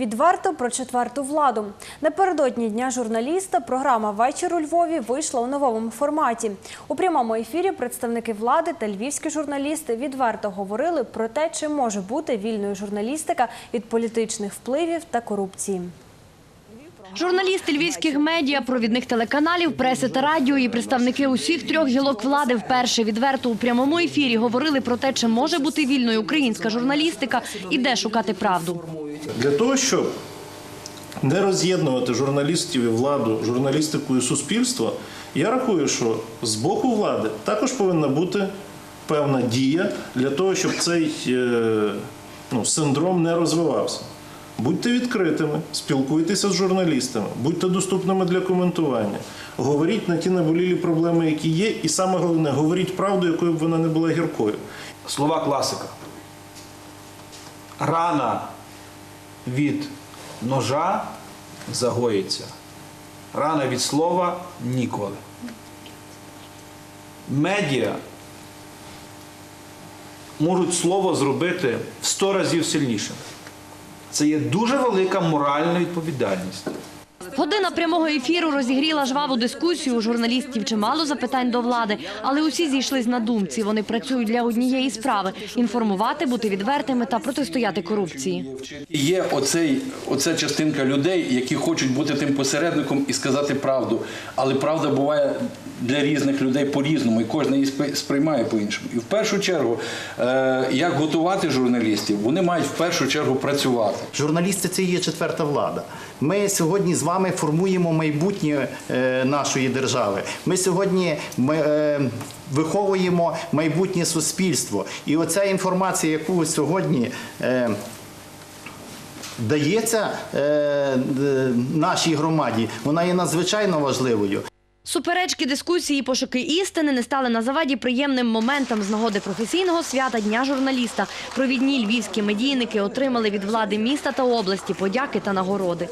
Відверто про четверту владу. Напередодні дня журналіста програма Вечір у Львові вийшла у новому форматі. У прямому ефірі представники влади та львівські журналісти відверто говорили про те, чи може бути вільною журналістика від політичних впливів та корупції. Журналісти львівських медіа, провідних телеканалів, преси та радіо і представники усіх трьох гілок влади вперше відверто у прямому ефірі говорили про те, чи може бути вільною українська журналістика і де шукати правду. Для того, щоб не роз'єднувати журналістів і владу, журналістику і суспільство, я рахую, що з боку влади також повинна бути певна дія для того, щоб цей е, ну, синдром не розвивався. Будьте відкритими, спілкуйтеся з журналістами, будьте доступними для коментування. Говоріть на ті наболілі проблеми, які є, і саме головне, говоріть правду, якою б вона не була гіркою. Слова класика. Рана від ножа загоїться. Рана від слова ніколи. Медіа можуть слово зробити в 100 разів сильнішим. Це є дуже велика моральна відповідальність. Година прямого ефіру розігріла жваву дискусію у журналістів. Чимало запитань до влади, але усі зійшлись на думці. Вони працюють для однієї справи – інформувати, бути відвертими та протистояти корупції. Є оцей, оця частинка людей, які хочуть бути тим посередником і сказати правду. Але правда буває для різних людей по-різному, і кожен її сприймає по-іншому. І в першу чергу, е, як готувати журналістів, вони мають в першу чергу працювати. Журналісти це є четверта влада. Ми сьогодні з вами формуємо майбутнє е, нашої держави. Ми сьогодні е, виховуємо майбутнє суспільство. І оця інформація, яку сьогодні. Е, Дається нашій громаді, вона є надзвичайно важливою. Суперечки, дискусії, пошуки істини не стали на заваді приємним моментом з нагоди професійного свята Дня журналіста. Провідні львівські медійники отримали від влади міста та області подяки та нагороди.